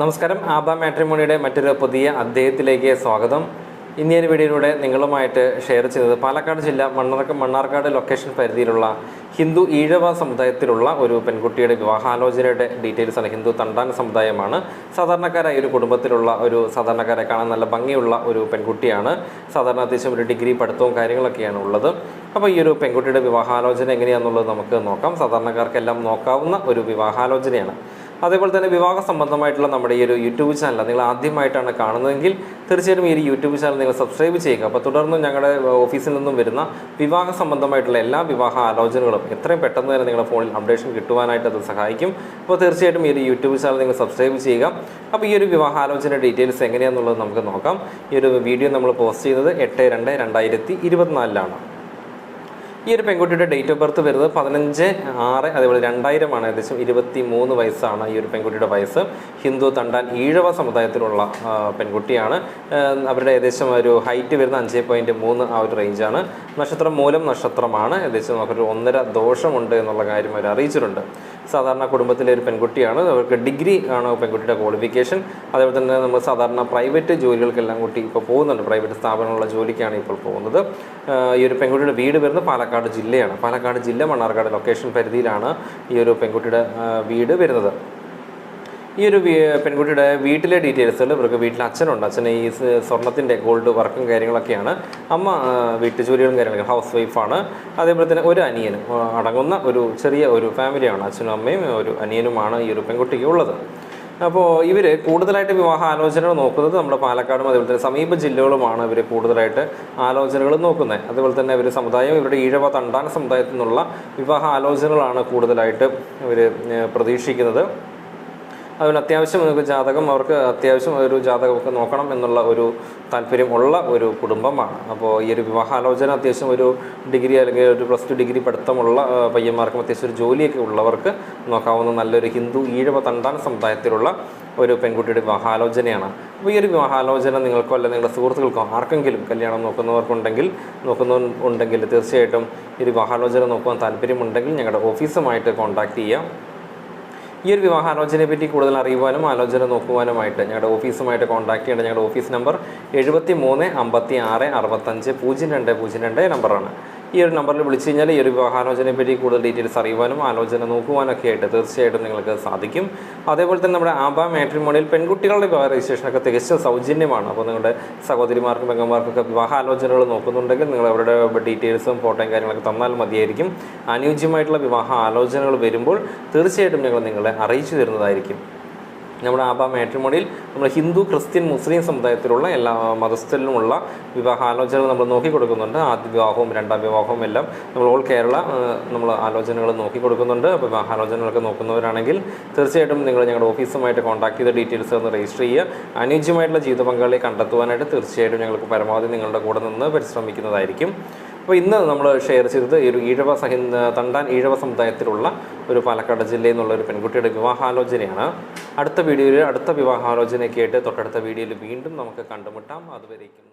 നമസ്കാരം. ആബ മാട്രിമോണിയുടെ മറ്റൊരു പുതിയ അദ്ദേഹത്തിലേക്ക് സ്വാഗതം. ഒരു വീഡിയോയിലൂടെ നിങ്ങളുമായിട്ട് ഷെയർ ചെയ്തത് പാലക്കാട് ജില്ല മണ്ണാർക്ക മണ്ണാർക്കാട് ലൊക്കേഷൻ പരിധിയിലുള്ള ഹിന്ദു ഈഴവ സമുദായത്തിലുള്ള ഒരു പെൺകുട്ടിയുടെ വിവാഹാലോചനയുടെ ഡീറ്റെയിൽസാണ് ഹിന്ദു തണ്ടാൻ സമുദായമാണ്. സാധാരണക്കാരായ ഒരു കുടുംബത്തിലുള്ള ഒരു സാധാരണക്കാരെ കാണാൻ നല്ല ഭംഗിയുള്ള ഒരു പെൺകുട്ടിയാണ്. സാധാരണ അത്യാവശ്യം ഒരു ഡിഗ്രി പഠിത്തവും കാര്യങ്ങളൊക്കെയാണ് ഉള്ളത്. അപ്പോൾ ഈ ഒരു പെൺകുട്ടിയുടെ വിവാഹാലോചന എങ്ങനെയാണെന്നുള്ളത് നമുക്ക് നോക്കാം. സാധാരണക്കാർക്കെല്ലാം നോക്കാവുന്ന ഒരു വിവാഹാലോചനയാണ്. അതേപോലെ തന്നെ വിവാഹ സംബന്ധമായിട്ടുള്ള നമ്മുടെ ഈ ഒരു യൂട്യൂബ് ചാനൽ നിങ്ങൾ ആദ്യമായിട്ടാണ് കാണുന്നതെങ്കിൽ തീർച്ചയായിട്ടും ഈ ഒരു യൂട്യൂബ് ചാനൽ നിങ്ങൾ സബ്സ്ക്രൈബ് ചെയ്യുക. അപ്പോൾ തുടർന്ന് ഞങ്ങളുടെ ഓഫീസിൽ നിന്നും വരുന്ന വിവാഹ സംബന്ധമായിട്ടുള്ള എല്ലാ വിവാഹ ആലോചനകളും എത്രയും പെട്ടെന്ന് തന്നെ നിങ്ങളുടെ ഫോണിൽ അപ്ഡേഷൻ കിട്ടുവാനായിട്ട് അത് സഹായിക്കും. അപ്പോൾ തീർച്ചയായിട്ടും ഈ ഒരു യൂട്യൂബ് ചാനൽ നിങ്ങൾ സബ്സ്ക്രൈബ് ചെയ്യുക. അപ്പോൾ ഈ ഒരു വിവാഹ ആലോചന ഡീറ്റെയിൽസ് എങ്ങനെയാണെന്നുള്ളത് നമുക്ക് നോക്കാം. ഈ ഒരു വീഡിയോ നമ്മൾ പോസ്റ്റ് ചെയ്യുന്നത് എട്ട് രണ്ട് രണ്ടായിരത്തി ഇരുപത്തിനാലിലാണ്. ഈ ഒരു പെൺകുട്ടിയുടെ ഡേറ്റ് ഓഫ് ബർത്ത് വരുന്നത് പതിനഞ്ച് ആറ് അതേപോലെ രണ്ടായിരമാണ് ഏകദേശം ഇരുപത്തി മൂന്ന് വയസ്സാണ് ഈ ഒരു പെൺകുട്ടിയുടെ വയസ്സ്. ഹിന്ദു തണ്ടാൻ ഈഴവ സമുദായത്തിലുള്ള പെൺകുട്ടിയാണ്. അവരുടെ ഏകദേശം ഒരു ഹൈറ്റ് വരുന്ന അഞ്ച് പോയിന്റ് മൂന്ന് ആ ഒരു റേഞ്ചാണ് നക്ഷത്രം മൂലം നക്ഷത്രമാണ്. ഏകദേശം നമുക്കൊരു ഒന്നര ദോഷമുണ്ട് എന്നുള്ള കാര്യം അവർ അറിയിച്ചിട്ടുണ്ട് സാധാരണ കുടുംബത്തിലെ ഒരു പെൺകുട്ടിയാണ്. അവർക്ക് ഡിഗ്രി ആണ് പെൺകുട്ടിയുടെ ക്വാളിഫിക്കേഷൻ അതേപോലെ തന്നെ നമ്മൾ സാധാരണ പ്രൈവറ്റ് ജോലികൾക്കെല്ലാം കൂട്ടി ഇപ്പോൾ പോകുന്നുണ്ട്. പ്രൈവറ്റ് സ്ഥാപനങ്ങളുള്ള ജോലിക്കാണ് ഇപ്പോൾ പോകുന്നത്. ഈ ഒരു പെൺകുട്ടിയുടെ വീട് വരുന്നത് പാലക്കാട് ജില്ലയാണ്. പാലക്കാട് ജില്ല മണ്ണാർക്കാട് ലൊക്കേഷൻ പരിധിയിലാണ് ഈ ഒരു പെൺകുട്ടിയുടെ വീട് വരുന്നത്. ഈ ഒരു പെൺകുട്ടിയുടെ വീട്ടിലെ ഡീറ്റെയിൽസുകൾ ഇവർക്ക് വീട്ടിൽ അച്ഛനുണ്ട്. അച്ഛൻ ഈ സ്വർണത്തിന്റെ ഗോൾഡ് വർക്കും കാര്യങ്ങളൊക്കെയാണ്. അമ്മ വീട്ടു ജോലികളും കാര്യങ്ങളൊക്കെ ഹൗസ് വൈഫാണ്. അതേപോലെ തന്നെ ഒരു അനിയനും അടങ്ങുന്ന ഒരു ചെറിയ ഒരു ഫാമിലിയാണ് അച്ഛനും അമ്മയും ഒരു അനിയനുമാണ് ഈ ഒരു പെൺകുട്ടിക്ക് ഉള്ളത്. അപ്പോൾ ഇവർ കൂടുതലായിട്ട് വിവാഹ ആലോചനകൾ നോക്കുന്നത് നമ്മുടെ പാലക്കാടും അതുപോലെ തന്നെ സമീപ ജില്ലകളുമാണ് ഇവർ കൂടുതലായിട്ട് ആലോചനകൾ നോക്കുന്നത്. അതുപോലെ തന്നെ ഇവർ സമുദായം ഇവരുടെ ഈഴവ തണ്ടാന സമുദായത്തിൽ നിന്നുള്ള വിവാഹ ആലോചനകളാണ് കൂടുതലായിട്ട് ഇവർ പ്രതീക്ഷിക്കുന്നത്. അതുകൊണ്ട് അത്യാവശ്യം നിങ്ങൾക്ക് ജാതകം അവർക്ക് അത്യാവശ്യം ഒരു ജാതകമൊക്കെ നോക്കണം എന്നുള്ള ഒരു താല്പര്യം ഉള്ള ഒരു കുടുംബമാണ്. അപ്പോൾ ഈ ഒരു വിവാഹാലോചന അത്യാവശ്യം ഒരു ഡിഗ്രി അല്ലെങ്കിൽ ഒരു പ്ലസ് ടു ഡിഗ്രി പഠിത്തമുള്ള പയ്യന്മാർക്കും അത്യാവശ്യം ഒരു ജോലിയൊക്കെ ഉള്ളവർക്ക് നോക്കാവുന്ന നല്ലൊരു ഹിന്ദു ഈഴവ തണ്ടാൻ സമുദായത്തിലുള്ള ഒരു പെൺകുട്ടിയുടെ വിവാഹാലോചനയാണ്. അപ്പോൾ ഈ ഒരു വിവാഹാലോചന നിങ്ങൾക്കോ അല്ലെങ്കിൽ നിങ്ങളുടെ സുഹൃത്തുക്കൾക്കോ ആർക്കെങ്കിലും കല്യാണം നോക്കുന്നവർക്കുണ്ടെങ്കിൽ നോക്കുന്ന ഉണ്ടെങ്കിൽ തീർച്ചയായിട്ടും ഈ ഒരു വിവാഹാലോചന നോക്കുവാൻ താല്പര്യമുണ്ടെങ്കിൽ ഞങ്ങളുടെ ഓഫീസുമായിട്ട് കോൺടാക്റ്റ് ചെയ്യാം. ഈ ഒരു വിവാഹാലോചനയെ പറ്റി കൂടുതൽ അറിയുവാനും ആലോചന നോക്കുവാനുമായിട്ട് ഞങ്ങളുടെ ഓഫീസുമായിട്ട് കോൺടാക്ട് ചെയ്യേണ്ട ഞങ്ങളുടെ ഓഫീസ് നമ്പർ എഴുപത്തി മൂന്ന് അമ്പത്തി ആറ് അറുപത്തഞ്ച് പൂജ്യം രണ്ട് പൂജ്യം രണ്ട് നമ്പറാണ് ഈ ഒരു നമ്പറിൽ വിളിച്ചു കഴിഞ്ഞാൽ ഈ ഒരു വിവാഹാലോചനയെപ്പറ്റി കൂടുതൽ ഡീറ്റെയിൽസ് അറിയുവാനും ആലോചന നോക്കുവാനൊക്കെ ആയിട്ട് തീർച്ചയായിട്ടും നിങ്ങൾക്ക് സാധിക്കും. അതേപോലെ തന്നെ നമ്മുടെ ആബ മാട്രിമോണിയിൽ പെൺകുട്ടികളുടെ വിവാഹ രജിസ്ട്രേഷനൊക്കെ തികച്ചും സൗജന്യമാണ്. അപ്പോൾ നിങ്ങളുടെ സഹോദരിമാർക്കും പെങ്ങന്മാർക്കൊക്കെ വിവാഹാലോചനകൾ നോക്കുന്നുണ്ടെങ്കിൽ നിങ്ങൾ അവരുടെ ഡീറ്റെയിൽസും ഫോട്ടോയും കാര്യങ്ങളൊക്കെ തന്നാൽ മതിയായിരിക്കും. അനുയോജ്യമായിട്ടുള്ള വിവാഹ ആലോചനകൾ വരുമ്പോൾ തീർച്ചയായിട്ടും ഞങ്ങൾ നിങ്ങളെ അറിയിച്ചു തരുന്നതായിരിക്കും. നമ്മുടെ ആബ മാട്രിമോണിയിൽ നമ്മൾ ഹിന്ദു ക്രിസ്ത്യൻ മുസ്ലിം സമുദായത്തിലുള്ള എല്ലാ മതസ്ഥരിലുമുള്ള വിവാഹാലോചനകൾ നമ്മൾ നോക്കി കൊടുക്കുന്നുണ്ട് ആദ്യ വിവാഹവും രണ്ടാം വിവാഹവും എല്ലാം നമ്മൾ ഓൾ കേരള നമ്മൾ ആലോചനകൾ നോക്കി കൊടുക്കുന്നുണ്ട് അപ്പോൾ വിവാഹാലോചനകളൊക്കെ നോക്കുന്നവരാണെങ്കിൽ തീർച്ചയായിട്ടും നിങ്ങൾ ഞങ്ങളുടെ ഓഫീസുമായിട്ട് കോൺടാക്ട് ചെയ്ത ഡീറ്റെയിൽസ് ഒന്ന് രജിസ്റ്റർ ചെയ്യുക. അനുയോജ്യമായിട്ടുള്ള ജീവിത പങ്കാളിയെ കണ്ടെത്തുവാനായിട്ട് തീർച്ചയായിട്ടും ഞങ്ങൾക്ക് പരമാവധി നിങ്ങളുടെ കൂടെ നിന്ന് പരിശ്രമിക്കുന്നതായിരിക്കും. അപ്പോൾ ഇന്ന് നമ്മൾ ഷെയർ ചെയ്തത് ഒരു ഈഴവ സഹി തണ്ടാൻ ഈഴവ സമുദായത്തിലുള്ള ഒരു പാലക്കാട് ജില്ലയിൽ നിന്നുള്ള ഒരു പെൺകുട്ടിയുടെ വിവാഹാലോചനയാണ്. അടുത്ത വീഡിയോയിൽ അടുത്ത വിവാഹാലോചനയൊക്കെ ആയിട്ട് തൊട്ടടുത്ത വീഡിയോയിൽ വീണ്ടും നമുക്ക് കണ്ടുമുട്ടാം അതുവരേക്കും.